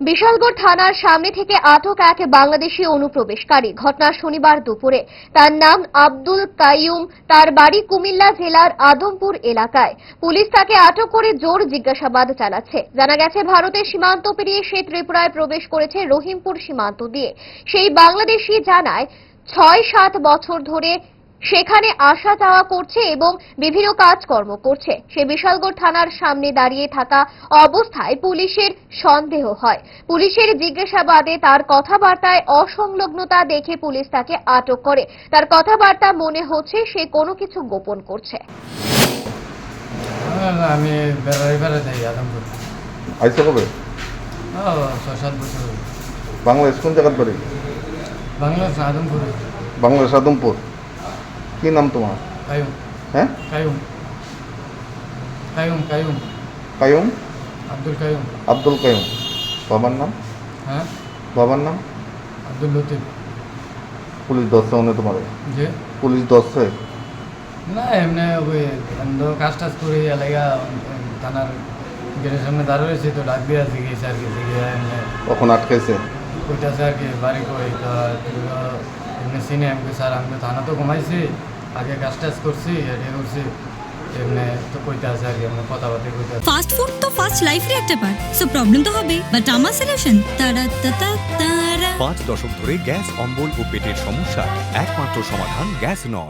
বিশালগড় থানার সামনে থেকে আটক এক বাংলাদেশি অনুপ্রবেশকারী। ঘটনা শনিবার দুপুরে তার নাম আব্দুল কাইয়ুম। তার বাড়ি কুমিল্লা জেলার আদমপুর এলাকায়। পুলিশ তাকে আটক করে জোর জিজ্ঞাসাবাদ চালাচ্ছে জানা গেছে, ভারতের সীমান্ত পেরিয়ে সে ত্রিপুরায় প্রবেশ করেছে রহিমপুর সীমান্ত দিয়ে। সেই বাংলাদেশি জানায়, ছয় সাত বছর ধরে সেখানে আসা যাওয়া করছে এবং বিভিন্ন কাজকর্ম করছে। সে বিশালগড় থানার সামনে দাঁড়িয়ে থাকা অবস্থায় পুলিশের সন্দেহ হয়। পুলিশের জিজ্ঞাসাবাদে তার কথাবার্তায় অসংলগ্নতা দেখে পুলিশ তাকে আটক করে। তার কথাবার্তা মনে হচ্ছে সে কোনো কিছু গোপন করছে। না, না, আমি বেড়াই বেড়া যাই আদমপুর। আইসা কবে? ছয় সাত বছর বাংলাদেশ কোন জায়গার বাড়ি? বাংলাদেশ আদমপুরে। বাংলাদেশ আদমপুর। কি নাম তোমার? কায়ুম। হ্যাঁ? কায়ুম। কায়ুম কায়ুম। কায়ুম? আব্দুল কায়ুম। আব্দুল কায়ুম। বাবার নাম? হ্যাঁ? বাবার নাম? আব্দুল লতিফ। পুলিশ ধরছে মনে তোমার যে? পুলিশ ধরছে? না এমনি ওই কাজ টাজ করে এলাকা থানার গেটের সামনে দাঁড়া রয়েছে তো ডাক দিয়ে জিজ্ঞেস আর কি কখন আটকাইছে? কইতাছে আর কি বাড়ি কই? তো তো এমনি আমি স্যার আমি তো থানা তো ঘুমাইছি আগে গ্যাস টাজ করছি এটা করছি এমনি তো কইতে আছে আর কি এমনি কথাবার্তা কইতে আছে। ফাস্ট ফুড তো ফাস্ট লাইফের একটা পার্ট সো প্রবলেম তো হবে। বাট আমার সলিউশন তারা তারা তারা। পাঁচ দশক ধরে গ্যাস অম্বল ও পেটের সমস্যা একমাত্র সমাধান গ্যাস নল।